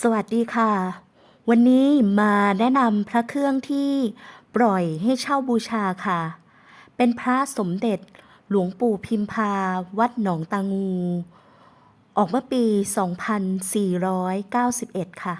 สวัสดีค่ะ วันนี้มาแนะนำพระเครื่องที่ปล่อยให้เช่าบูชาค่ะ เป็นพระสมเด็จหลวงปู่พิมพา วัดหนองตางู ออกเมื่อปี 2491 ค่ะ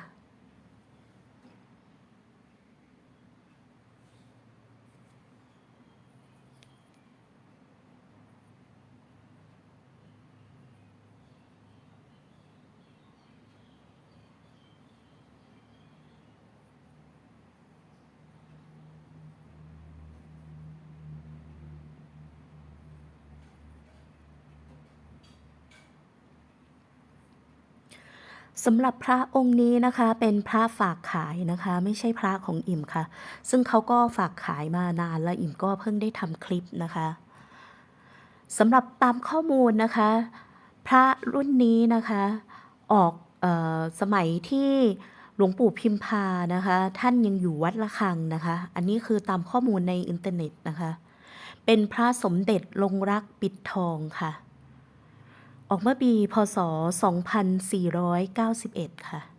สำหรับพระองค์นี้นะคะเป็นพระฝากขายนะคะ ไม่ใช่พระของอิ่มค่ะ ซึ่งเขาก็ฝากขายมานานแล้วอิ่มก็เพิ่งได้ทำคลิปนะคะสำหรับตามข้อมูลนะคะ พระรุ่นนี้นะคะออกออสมัยที่หลวงปู่พิมพานะคะ ท่านยังอยู่วัดละคังนะคะ อันนี้คือตามข้อมูลในอินเทอร์เน็ตนะคะ เป็นพระสมเด็จลงรักปิดทองค่ะ ออกเมื่อปีพศ 2491 ค่ะ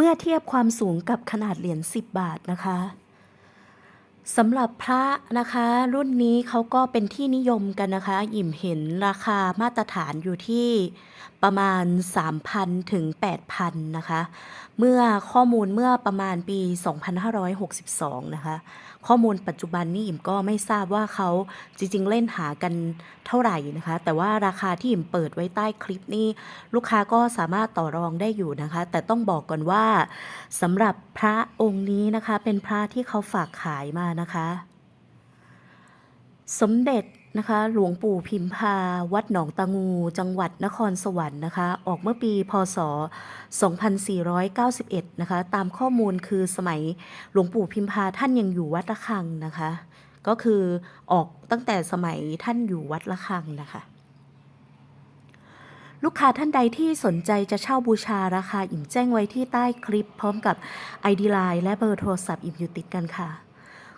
เมื่อเทียบความสูงกับขนาดเหรียญ10 บาทนะคะ สำหรับพระนะคะ รุ่นนี้เขาก็เป็นที่นิยมกันนะคะ อิ่มเห็นราคามาตรฐานอยู่ที่ประมาณ 3,000 ถึง 8,000 นะคะ เมื่อข้อมูลเมื่อประมาณปี 2562 นะคะ ข้อมูลปัจจุบันนี่อิ่มก็ไม่ทราบว่าเขาจริงๆ เล่นหากันเท่าไหร่นะคะ แต่ว่าราคาที่อิ่มเปิดไว้ใต้คลิปนี่ลูกค้าก็สามารถต่อรองได้อยู่นะคะ แต่ต้องบอกก่อนว่าสำหรับพระองค์นี้นะคะ เป็นพระที่เขาฝากขายมานะคะ สมเด็จนะคะหลวงปู่พิมพา วัดหนองตางู จังหวัดนครสวรรค์นะคะ ออกเมื่อปีพศ 2491 นะคะ ตามข้อมูลคือสมัยหลวงปู่พิมพาท่านยังอยู่วัดละคังนะคะ ก็คือออกตั้งแต่สมัยท่านอยู่วัดละคังนะคะลูกค้าท่านใดที่สนใจจะเช่าบูชาราคาอิ่มแจ้งไว้ที่ใต้คลิป พร้อมกับ ID Line และเบอร์โทรศัพท์อิ่มอยู่ติดกันค่ะ